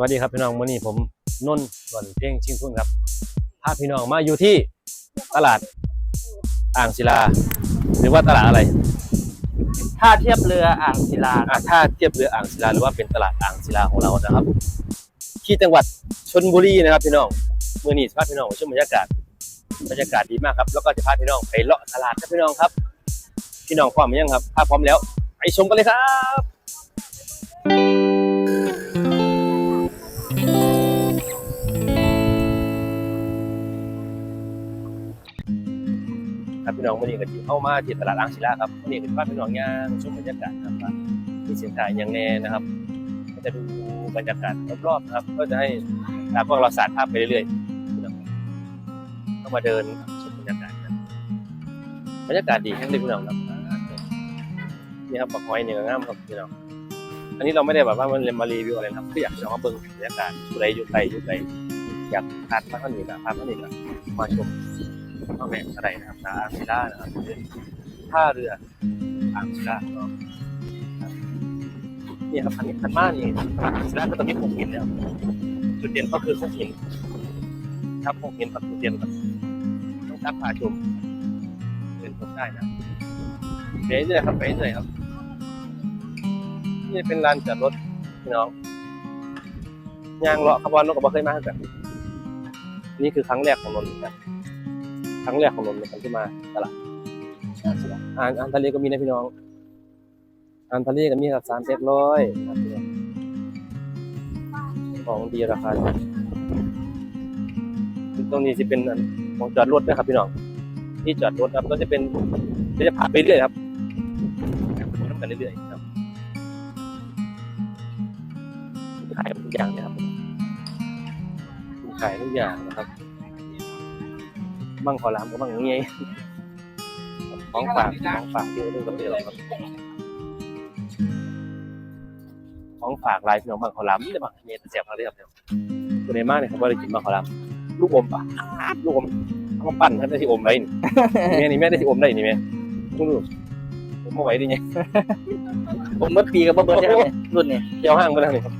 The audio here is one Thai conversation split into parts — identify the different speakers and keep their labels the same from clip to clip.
Speaker 1: สวัสดีครับพี่น้องวันนี้ผมนนท์ส่วนเพ่งชิงทุ่นครับพาพี่น้องมาอยู่ที่ตลาดอ่างศิลา หรือว่าตลาดอะไร
Speaker 2: ท่าเทียบเรืออ่างศิลา
Speaker 1: อ่าถ้าเทียบเรืออ่างศิลาหรือว่าเป็นตลาดอ่างศิลาของเรานะครับ ที่จังหวัดชนบุรีนะครับพี่น้องเมื่อนี้จะพาพี่น้องไปชมบรรยากาศบรรยากาศดีมากครับ แล้วก็จะพาพี่น้องไปเลาะตลาดครับพี่น้องครับ พี่น้องพร้อมหรือยังครับถ้าพร้อมแล้วไปชมกันเลยครับ พี่น้องวันนี้ก็ที่เข้ามาที่ตลาดอ่างศิลาครับวันนี้ก็พาพี่น้องย่างชมบรรยากาศครับมีสินค้าอย่างแน่นะครับก็จะดูบรรยากาศรอบๆครับ ก็จะให้ตากล้องเราสาดภาพไปเรื่อยๆพี่น้องเข้ามาเดินชมบรรยากาศกันบรรยากาศดีแห้งเลยพี่น้องครับนี่ครับปักหอยเนี่ยก็งามครับพี่น้องอันนี้เราไม่ได้แบบว่ามันมารีวิวอะไรนะครับคืออยากจะมาเบิ่งบรรยากาศอยู่ไรอยู่ไกลอยู่ไกลอยากพาดมาท่านี้นะพาดเท่านี้นะมาชม พ่อแม่อะไรนะครับนาอ่างศิลานะครับเป็นท่าเรืออ่างศิลาเนาะนี่ครับพันนี้พันมากนี่อ่างศิลาก็ต้องมีโขงหินแล้วจุดเด่นก็คือโขงหินครับโขงหินกับจุดเด่นครับต้องทักผาชมเป็นชมได้นะไปเรื่อยครับไปเรื่อยครับนี่เป็นลานจอดรถพี่น้องยางเลาะขบวนนกก็บ่เคยมาเหมือนกันนี่คือครั้งแรกของนนท์นะค รั้งแรกของนนท์ในการที่มาตลาดอาหารอาหารทะเลก็มีนะพี่น้องอาหารทะเลก็มีครับสามเจ็ดร้อยครับพี่น้องของดีราคาดีตรงนี้จะเป็นอันของจอดรถนะครับพี่น้องที่จอดรถครับก็จะเป็นก็จะผ่านไปเรื่อยครับน้ำกันเรื่อยๆครับขายทุกอย่างเลยครับขายทุกอย่างนะครับ บังขอลามก็บังเงี้ยของฝากของฝากเยอะด้วยกับเดียวครับของฝากลายพี่น้องบังขอลามนี่แต่บังเงี้ยแต่เสียบมาเรียบเดียวตัวนี้มากเลยครับว่าได้กินบังขอลามลูกอมปะลูกอมเอามาปั้นท่านได้ที่อมได้นี่แม่นี่แม่ได้ที่อมได้นี่แม่ลูกผมไม่ไหวดิเนี่ย
Speaker 2: ผมเมื่อปีกับเบิร์ดใช่ไหมรุ่นนี้
Speaker 1: เที่ยวห้างไปแล้วนี่ครับ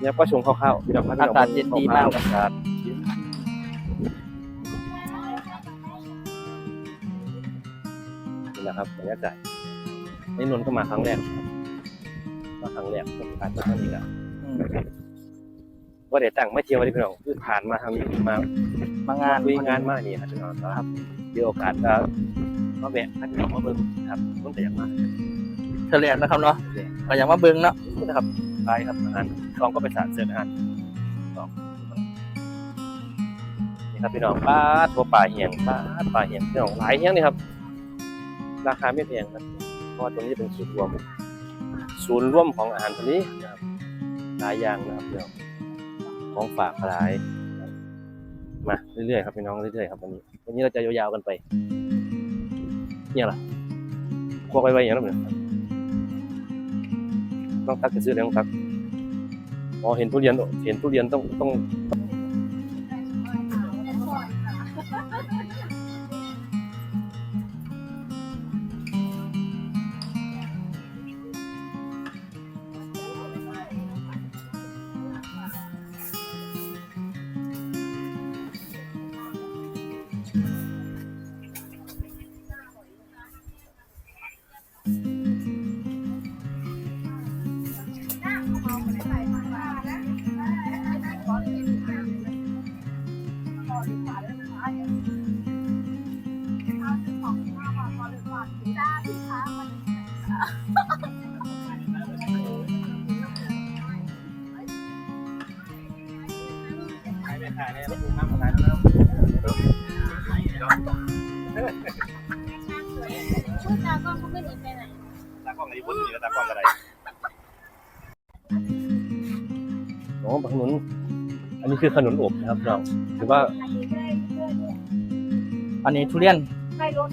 Speaker 1: เนี่ยก็ชงคร่าวๆพี่น้อง
Speaker 2: อากาศเย็นดีมาก
Speaker 1: อากาศเย็น นี่นะครับบรรยากาศนี่นนท์ก็มาครั้งแรกครับมาครั้งแรกก็ผ่านมาทางนี้แล้ว
Speaker 2: อืม
Speaker 1: ว่าเดี๋ยวตั้งไม่เที่ยวเลยพี่น้องคือผ่านมาทางนี้มามา
Speaker 2: งาน
Speaker 1: คุยงานมานี่ครับพี่น้องครับเดี๋ยวโอกาสจะมาแวะพันน้องมาเบิ่งครับต้องแต่อย่างมาก
Speaker 2: เฉลี่ยนะครับเนาะก็ยังมาเบิ้งเนาะ
Speaker 1: นะครับไปครับอาหารลองก็ไปสารเสริญอาหารลองนี่ครับพี่น้องปลาทัวปลาเหียงปลาปลาเหียงพี่น้องหลายเหียงนี่ครับ ราคาไม่แพงครับเพราะว่าตรงนี้เป็นศูนย์รวม ศูนย์ร่วมของอาหารทะเลนะครับหลายอย่างนะครับพี่น้องของฝากหลายมาเรื่อยๆครับพี่น้องเรื่อยๆครับวันนี้วันนี้เราจะยาวๆกันไป เนี่ยล่ะพวกไว้ๆอย่างนั้นเหมือนกันต้องตักจะซื้ออะไรต้องตักอ๋อเห็นทุเรียนเห็นทุเรียนต้องต้อง
Speaker 3: ตากล้อง
Speaker 1: อะไรพุ่นนี่ตากล้องอะไรอ๋อขนุน อันนี้คือขนุนอบนะครับน้องถือว่า
Speaker 2: อันนี้ทุเรียน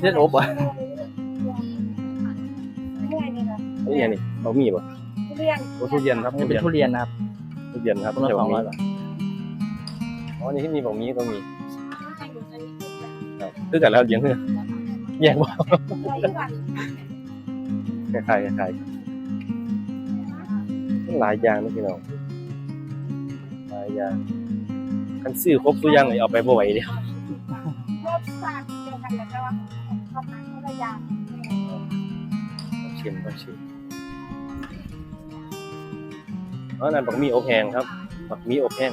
Speaker 2: เรียกอบเหรอ
Speaker 1: อันนี้ไงนี่บะหมี่ป่ะ
Speaker 3: เรียน
Speaker 1: โอ้ทุเรียนครับ
Speaker 2: นี่
Speaker 1: ทุ
Speaker 2: เป็
Speaker 1: เรียน
Speaker 2: นทุเรียนนะครับ
Speaker 1: ทุเรียนครับ
Speaker 2: ต้นละ
Speaker 1: ไม่ใช่
Speaker 2: สอง
Speaker 1: บะห
Speaker 2: ร้อ
Speaker 1: มี่
Speaker 2: ยบาท
Speaker 1: อ๋อนี่ที่มีบะหมี่ก็มีครับคือกันแล้วเลี้ยงคือแยกว่า คล้ายๆคล้ายๆหลายอย่างนะพี่น้องหลายอย่างคันซื้อครบตัวอย่างเลยเอาไปบ่ไหวเดียว
Speaker 3: รสชาติเดียวกันเลยแต่ว่าความหมายคนละอย่าง
Speaker 1: ชิมก็ชิมเพราะนั้นบักมีอบแห้งครับบักมีอบแห้ง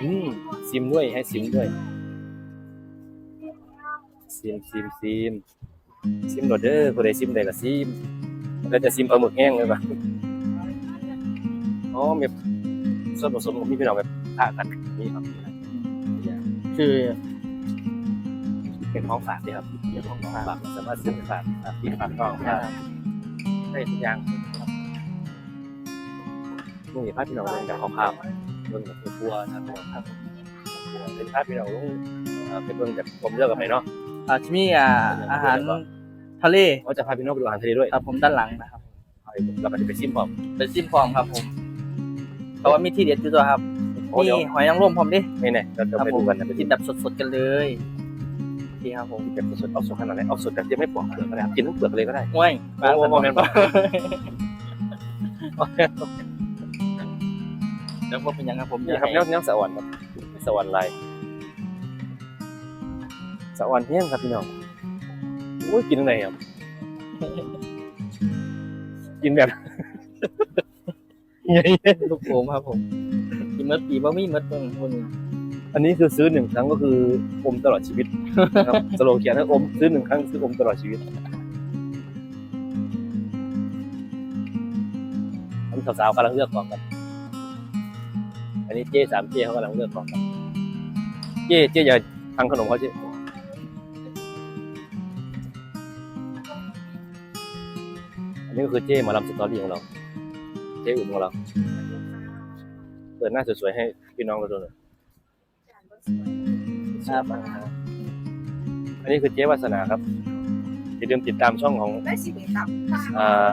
Speaker 1: อืมซิมด้วยให้ซิมด้วยซิมซิมซิม ซิมโดดเด้อผู้ใดซิมได้ก็ซิมแล้วจะซิมปลาหมึกแห้งเลยป่ะอ๋อมีส่วนผสมของมีพี่น้องแบบฆ่ากันนี่ครับ
Speaker 2: คือ
Speaker 1: เป็นของฝากดีครับเป็นของฝากสามารถซื้อไปฝากฝากพี่ฝากน้องฝากได้ทุกอย่างนี่ภาพพี่น้องเรื่องจากข้าวๆเรื่องแบบครัวนะครับเป็นภาพพี่น้องลงเอ่อเป็นเรื่องแบบผมเลือกกันไปเนาะ
Speaker 2: อาจจะมีอ่าอาหารทะเล
Speaker 1: เขาจะพาพี่น้องไปดูอาหารทะเลด้วย
Speaker 2: ครับผมด้านหลังนะครับ
Speaker 1: เราก็จะไปซิมพร้อม
Speaker 2: เป็นซิมฟอร์มครับผมเพราะว่ามีที่เด็ดอยู่ตัวครับ
Speaker 1: โอ้
Speaker 2: มี
Speaker 1: เดี๋ยว
Speaker 2: หอยนางรมพร้อมดิ
Speaker 1: ไม่แน่เราจะ
Speaker 2: ครับ
Speaker 1: ไป
Speaker 2: ผ
Speaker 1: ดู
Speaker 2: ม
Speaker 1: กันนะไป
Speaker 2: กิ
Speaker 1: กิ
Speaker 2: น
Speaker 1: น
Speaker 2: แบบสดๆกันเลยดีครับผม
Speaker 1: แบบสดๆเอาสดขนาดไหนเอาสดแบบยังไม่ปอกเปลือกก็ได้ครับกินทั้งเปลือกเลยก็ได้
Speaker 2: ง่วย
Speaker 1: โอ้โหโมเมนต์
Speaker 2: แล้วก็เป็นยังครับผม
Speaker 1: นี่ครับแนวแนวสะอ่อนครับสะอ่อนลาย สะอ่อนแห้งครับพี่น้องโอ้ยกินอะไรครับกินแบบยังไง
Speaker 2: ลูกโป่งครับผมกินเมื่อปีบ่มีเมื่อต้นคน
Speaker 1: อันนี้คือซื้อหนึ่งครั้งก็คืออมตลอดชีวิตนะครับสโลแกนถ้าอมซื้อหนึ่งครั้งซื้ออมตลอดชีวิตอันสาวๆกำลังเลือกของกันอันนี้เจ๊สามเจ๊เขากำลังเลือกของกันเจ๊เจ๊อย่าทำขนมเขาเจ๊ นนี้ก็คือเจ๊หมาลำสตอรี่ของเรา เจ๊อุ่นของเรา เปิดหน้าสวยๆให้พี่น้องเราดูหน่อย
Speaker 2: ครับ
Speaker 1: อันนี้คือเจ๊วาสนาครับอย่าลืมติดตามช่องของ
Speaker 3: ได้สิบเอ็ดครับ
Speaker 1: อ่า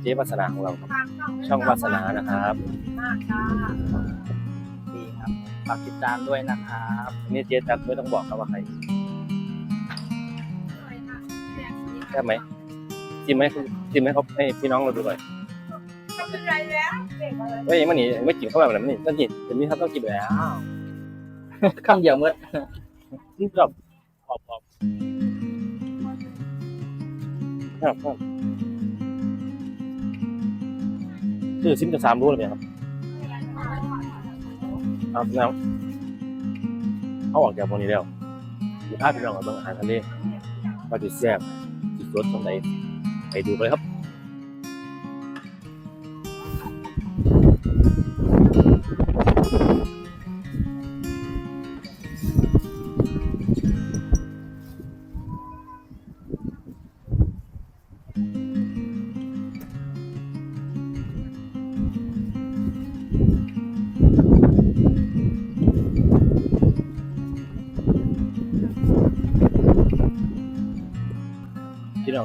Speaker 1: เจ๊วาสนาของเราครับ ช่องวาสนานะครับ
Speaker 3: มากค่ะ
Speaker 2: ดีครับฝากติดตามด้วยนะครับ
Speaker 1: อันนี้เจ๊ตักไม่ต้องบอกครับว่าใครใช่ไหมจิ้มไหม จิ้มให้เขาให้พี่น้องเราดูหน่อย
Speaker 3: ทำเป็นไรแล้วเด็กอะไร
Speaker 1: เฮ้ยมันนี่ไม่กินเข้าไปแบบนั้นนี่ต้องกินเดี๋ยวนี้ครับต้องกินแล้ว
Speaker 2: คำเดียวเมื่อ
Speaker 1: นี่ชอบขอบขอบชอบชอบคือซิมจะสามรู้เลยไหมครับเอาแล้วเขาออกจากตรงนี้แล้วดูภาพพี่น้องกับเบิ่งอาหารทะเลว่าจะแซ่บจะสดตรงไหน ไปดูเลยครับ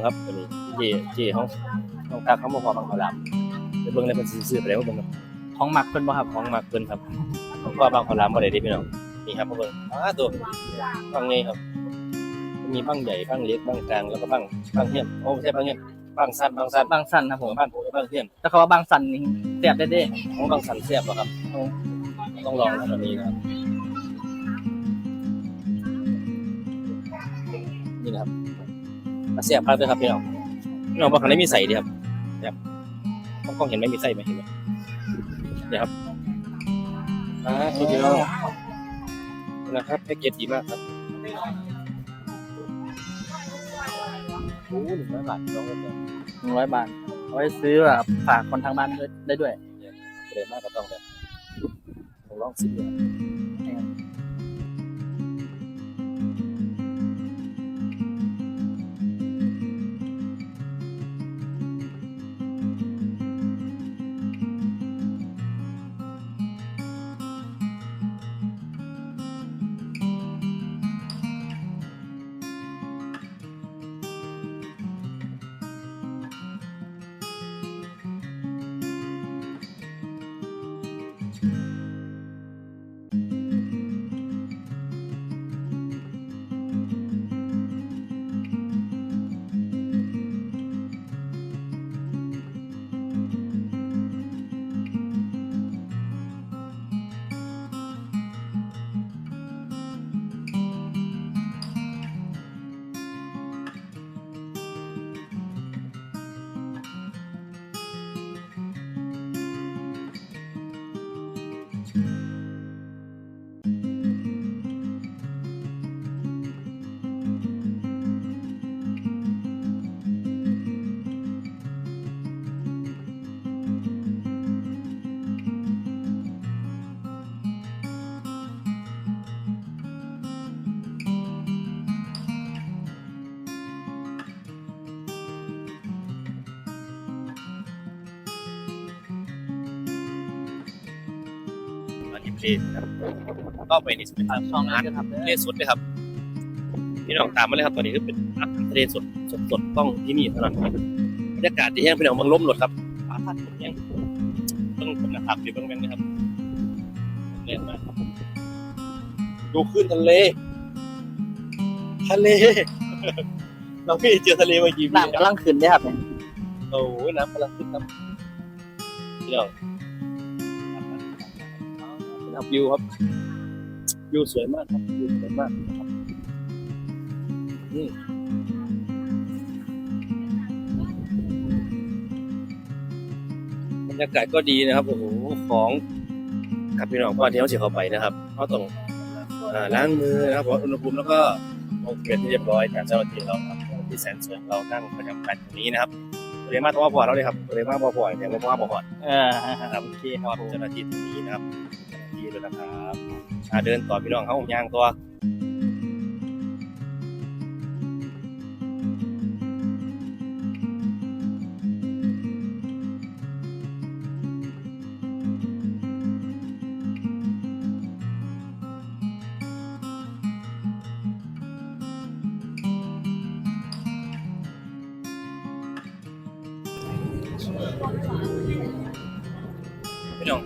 Speaker 1: ครับอันนี้เจเจห้องห้องตาเขามาพอบางขอลามไปเบิ่งในเป็นซื้อๆไปแล้วเบิ่งครับ
Speaker 2: ของหมักเป็นบ่ครับ
Speaker 1: ห้องมากเกินครับของพ่อบางขอลามบ่ได้เด้พี่น้องนี่ครับมาเบิ่งอ่าตัวบางไงครับ มีบางใหญ่บางเล็กบางกลางแล้วก็บางบางเทียมโอ้ไม่ใช่บางเทียมบางสั้นบางสั้น
Speaker 2: บางสันครับผม
Speaker 1: บางโผล่บางเทียม
Speaker 2: แล้วเขาว่าบางสันนี่แซ่บได้เด้
Speaker 1: ของบางสันเสียบอะครับต้องลองนะตอนนี้นะครับนี่นะครับมา เสียบครับด้วยครับพี่น้องพี่น้องบางครั้งได้มีใส่ดีครับครับกล้องเห็นไหมมีใส่ไหมเห็นไหมเนี่ยครับอ่าคุณพี่น้องนะครับแพ็กเกจดีมากครับโอ้หนึ่งร้อยบาทน้องเลย
Speaker 2: หนึ่งร้อยบาทเอาไว้ซื้อแบบฝากคนทางบ้านได้ด้วย
Speaker 1: เลยมากก็ต้องแบบผมลองสิบ เลยเลนะครับก็ไปนี่จะเป็น
Speaker 2: ฝากช่องนั้นด้วยครับ
Speaker 1: ทะเลสดเลยครับพี่น้องตามมาเลยครับตอนนี้ก็เป็นอาหารทะเลสดสดสดๆต้องที่นี่เท่านั้นบรรยากาศดีแห้งพี่น้องมังล้มหลดครับฟ้าพัดแห้งต้องเป็นนะครับหรือบางแมงนะครับเล่นมากครับดูขึ้นทะเล ทะเล เราไม่เจอทะเลมากี่ปี
Speaker 2: น้ำกำลังขึ้นได้ครับเนี่ย
Speaker 1: โอ้ยน้ำกำลังขึ้นครับพี่น้อง ครับวิวครับวิวสวยมากครับวิวสวยมากครับนี่บรรยากาศก็ดีนะครับโอ้โหของกับพี่น้องก่อที่เขาจะเขาไปนะครับเขาต้องอ่าล้างมือนะครับอุณหภูมิแล้วก็ลงเกล็ดที่เรียบร้อยจากเจ้าหน้าที่เราครับที่แสนสวยเรานั่งประจำการตรงนี้นะครับ เรียนมาตัวพอเราเลยครับเรียนมาพอพอแต่ว่าพอพอ
Speaker 2: เออครับโอเค
Speaker 1: ค
Speaker 2: ค
Speaker 1: รั
Speaker 2: รั
Speaker 1: บบเจ้าหน้าที่ตรงนี้นะครับเจ้าหน้าที่ด้วยนะครับอ่าเดินต่อพี่น้องเขาย่างตัว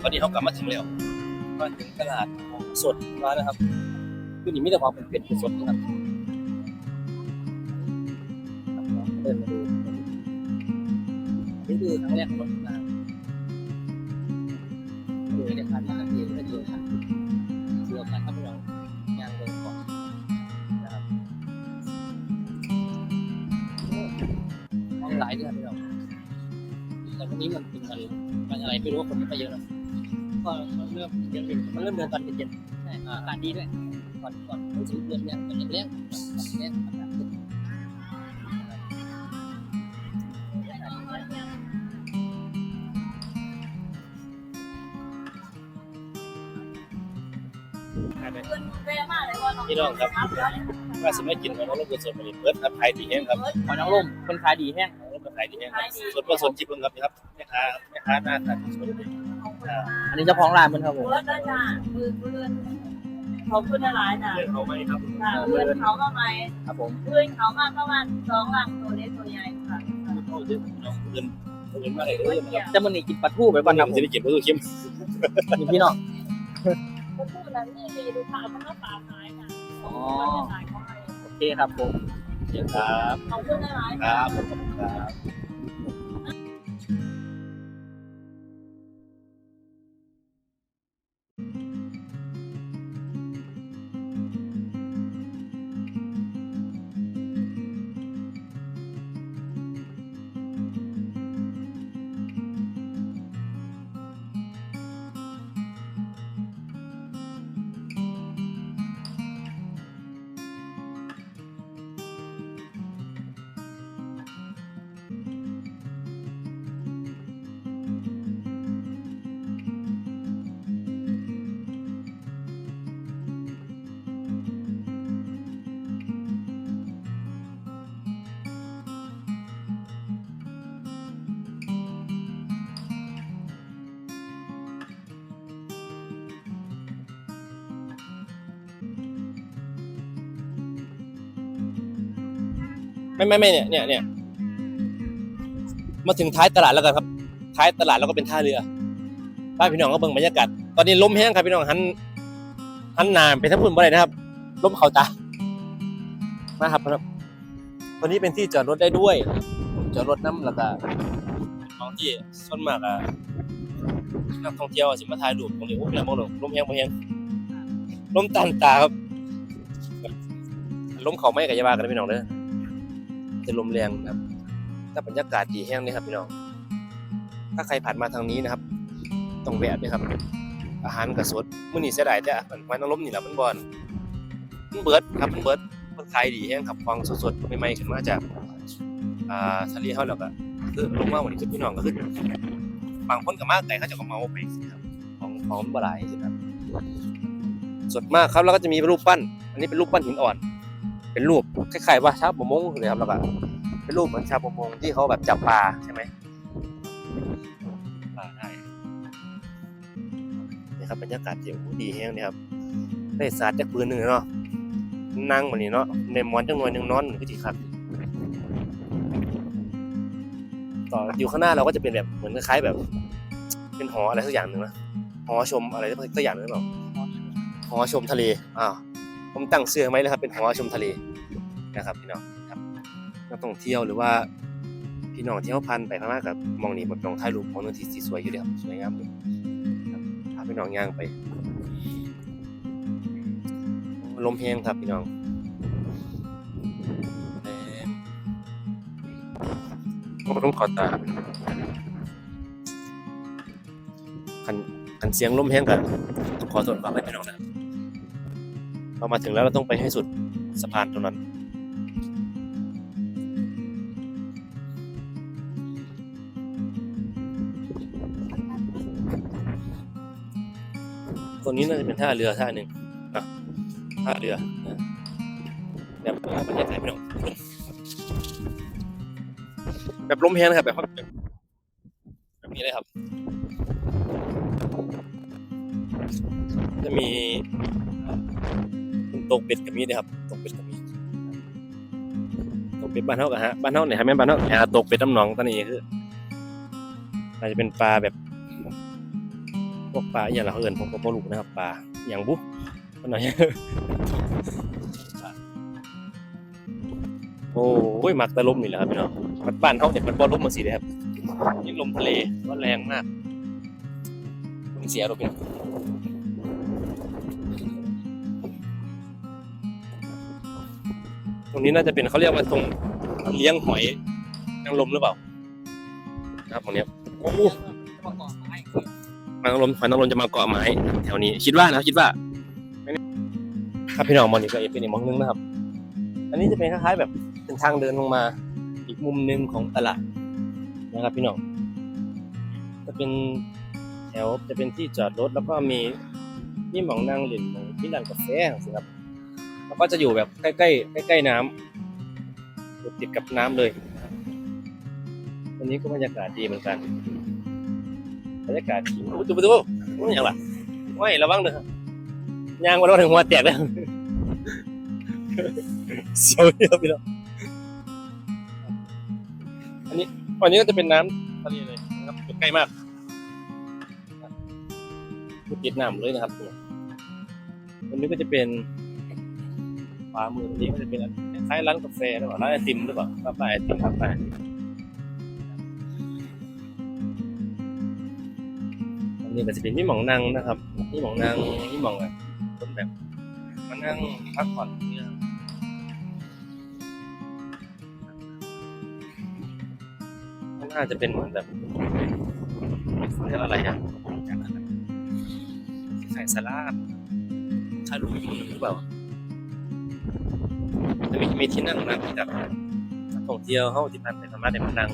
Speaker 1: พองตอนนี้เขากลับมาถึงแล้วมาถึงตลาดของสดแล้วนนะครับคือนี่มีแต่ของเป็นเป็ดสดนะครับเดินมาดูนี่คือครั้งแรกของผมนะดูในการที่เรียนก็ดีครับเชื่อกันครับพี่น้องย่างเดินก่อนนะครับห้องหลายด้วยครับพี่น้องแต่วันนี้มันเป็นวันวันอะไรไม่รู้คนไม่เยอะหรอ กก็เริ่มเดือนมันเริ่มเดือนตอนเย็นๆใช่อากาศดีด้วยก่อนก่อนถึงเดือนเนี้ยมันเลี้ยงเลี้ยงอากาศขึ้นพี่น้องครับว่าสมัยกินของเราเป็นส่วนผลิตเบิร์ดครับขายดีแห้งครับ
Speaker 2: หอยนางรมเป็นขายดีแห้ง
Speaker 1: เราก็ขายดีแห้งครับส่วนผสมจิบเบิ้งครับนะครับแม่ค้าแม่ค้าหน้าตาสวยเลย อ่า
Speaker 2: อันนี้เจ้าของร้านมันครับผม
Speaker 3: เพื่อนจ้ามือเพื่อนเขาเพื่อนอะไรจ้ะ
Speaker 1: เรื่องเขาไหมครับ
Speaker 3: เพื่อนเขามาไหม
Speaker 2: ครับผม
Speaker 3: เพื่อนเขามาประมาณสองหลังตัวเล็กตัวใหญ่ค่ะ
Speaker 1: เขาเยอะน้องเงินเงินมาเลยเด้อครับ
Speaker 2: จะมันนี่กินปลาทูไป
Speaker 1: บ้า
Speaker 2: ก่อนน
Speaker 1: เรา
Speaker 2: ครับผ
Speaker 1: จะ
Speaker 2: ม
Speaker 1: ได้กินเพื่อเข้ม
Speaker 2: นี่พี่น้อง
Speaker 3: คนพูดแล้วนี่มีดูข่าวมันก็ฝาขายนะ
Speaker 2: อ๋อ
Speaker 3: ขายเขาให้
Speaker 2: โอเคครับผม
Speaker 1: ครับ
Speaker 3: เขาเพื่อนอะไร
Speaker 1: ครับผมครับ ไม่ไม่ไม่เนี่ยเนี่ยเนี่ยมาถึงท้ายตลาดแล้วกันครับ ท้ายตลาดแล้วก็เป็นท่าเรือบ้านพี่น้องก็เบิ่งบรรยากาศตอนนี้ลมแห้งครับพี่น้องหันหันนามไปทั้งพุ่นบ่ได้นะครับลมเขาตามาครับครับตอนนี้เป็นที่จอดรถได้ด้วย จอดรถน้ำแล้วก็ท้องที่ส่วนมากอะนักท่องเที่ยวสิมาถ่ายรูปตรงนี้โอ้ยเป็นมองหลงลมแห้งบ่แห้งลมตันตาครับล้มเขาไม่กับยาบากันพี่น้องเด้อ จะลมแรงนะครับถ้าบรรยากาศดีแห้งนี่ครับพี่น้องถ้าใครผ่านมาทางนี้นะครับ ต้องแวะด้วยครับ อาหารกระสดมื้อนี้เสียดายแต่มันมันต้องล้มนี่แหละมันบอนมันเบิดครับมันเบิดมันขายดีแห้งครับฟองสดๆใหม่ๆขึ้นมาจากอ่าทะเลเฮาแล้วก็คือลงมาวันนี้คือพี่น้องก็คือบางคนก็มาแต่เขาจะก็เมาไปครับของของมันบ่หลายสิครับสดมากครับแล้วก็จะมีรูปปั้น อันนี้เป็นรูปปั้นหินอ่อน เป็นรูปคล้ายๆว่าชาวประมงเลยครับแล้วก็เป็นรูปเหมือนชาวประมงที่เขาแบบจับปลาใช่ไหมปลาได้นี่ครับบรรยากาศเจ๋งดีแฮงเลยครับได้สาดจากปืนหนึ่งเนาะนั่งวันนี้เนาะในหมอนจังหน่วยหนึ่งนอนก็ดีครับต่ออยู่ข้างหน้าเราก็จะเป็นแบบเหมือนคล้ายๆแบบ เป็นหออะไรสักอย่างหนึ่งนะหอชมอะไรสักอย่างหนึ่งหรือเปล่าหอชมทะเลอ้าวผมตั้งเสื้อไหมเลยครับเป็นหอชมทะเล นะครับพี่น้องครับนักท่องเที่ยวหรือว่าพี่น้องที่เขาพันไปพม่ากับมองนี่แบบมองถ่ายรูปมองนึงที่สีสวยอยู่เดียวสวยงามเลยครับพาพี่น้องย่างไปลมเพลงครับพี่น้องแหมโอ้ต้องขอตาคันคันเสียงลมแห้งกันต้องขอโทษขอให้พี่น้องนะครับเรามาถึงแล้วเราต้องไปให้สุดสะพานตรงนั้น นี้น่าจะเป็นท่าเรือท่าหนึ่งอะท่าเรือนะแบบบรรยากาศไม่ต้องแบบล้มแห้งนครับแบบแบบนี้เลยครับ จะมีตกเป็ดกับมีนะครับตกเป็ดกับมีตกเป็ดบ้านเท่ากันฮะบ้านเท่าไหนฮะแม่นบ้านเท่าหาตกเป็ดน้ำหนองตอนนี้คืออาจจะเป็นปลาแบบ พวกปลาอย่างเราเอิญผมก็บ่รู้นะครับปลาอย่างบุ๊มันหน่อยโอ้ยมักแต่ลมนี่แหละครับพี่น้องมันบ้านเขาเนี่ยมันบ่ลมมาสิเลยครับนี่ลมทะเลก็แรงมากมันเสียเรถพี่น้องตรงนี้น่าจะเป็นเขาเรียกว่าตรงเลี้ยงหอยนางรมหรือเปล่า ครับตรงนี้โอ้างรมหอยนางรมจะมาเกาะไม้แถวนี้ คิดว่านะคิดว่าครับพี่น้องมองนี่ก็เป็นอีกมองนึงนะครับ อันนี้จะเป็นคล้ายๆแบบเป็นทางเดินลงมาอีกมุมหนึ่งของตลาดนะครับพี่น้องจะเป็นแถวจะเป็นที่จอดรถแล้วก็มีนี่หมองนั่งเล่นหมองที่ร้านกาแฟสิครับแล้วก็จะอยู่แบบใกล้ๆใกล้ๆน้ำอยู่ติดกับน้ำเลยวันนี้ก็บรรยากาศดีเหมือนกัน บรรยากาศดีประตูประตูนี่ยังล่ะไม่ระวังเด้อยางมาแล้วถึงหัวแตกแล้วเสียวเดียวพี่น้องอันนี้อันนี้ก็จะเป็นน้ำทะเลเลยนะครับใกล้มากติดน้ำเลยนะครับอันนี้ก็จะเป็นขวามืออันนี้ก็จะเป็นคล้ายร้านกาแฟหรือเปล่าร้านไอติมหรือเปล่าครับร้านไอติมครับร้านไอติม นนี้ก็จะเป็นที่หมองนั่งนะครับที่หมองนั่งที่หมองแบบคนแบบมานั่งพักผ่อนเนี่ยมันน่าจะเป็นเหมือนแบบเรียกอะไรอะไข่สลัดถ้ารู้อยู่หรือเปล่าจะมีมีที่นั่งนะที่แบบนักท่องเที่ยวเขาที่พันไปสามารถได้มานั่ง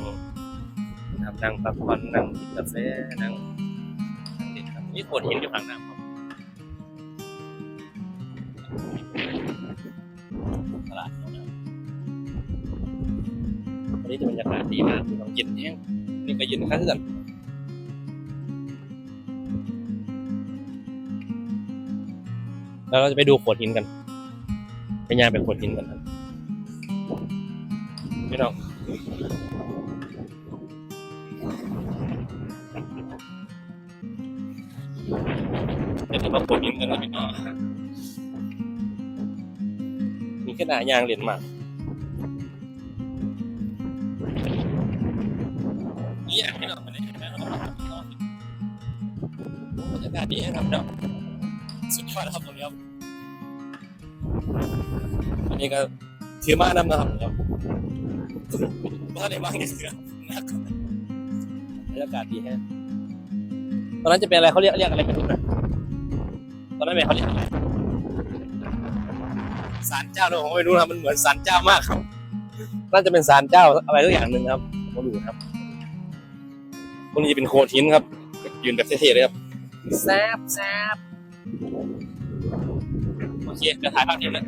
Speaker 1: นั่งพักผ่อนนั่งกินกาแฟนั่ง มีคนเห็นอยู่ข้างหน้าผมตลาดนะครับวันนี้จะบรรยากาศดีมากลองเย็นแห้งนี่ก็ย็นข้างกันแล้วเราจะไปดูโขดหินกันไปย่างไปโขดหินกันครับพี่น้อง เดี๋ยวเรามาปวดยิงกันนะพี่น้องมีแค่หนาดยางเหรียญมากนี่อยากให้เราไปไหนกันนะบรรยากาศดีครับเนาะสุดยอดนะครับตรงนี้ครับอันนี้ก็ถือมานำนะครับครับว่าได้บ้างนี่เสือนักบรรยากาศดีแฮะตอนนั้นจะเป็นอะไรเขาเรียกเรียกอะไรไม่รู้นะ ตอนนั้นแม่เขาเรียกอะไรศาลเจ้าเราผมไม่รู้นะมันเหมือนศาลเจ้ามากครับ น่าจะเป็นศาลเจ้าอะไรสักอย่างหนึ่งครับผมไม่รู้ครับตรงนี้จะเป็นโขดหินครับ ยืนแบบเท่ๆเลยครับแซบแซบโอเคจะถ่ายภาพนี้นะ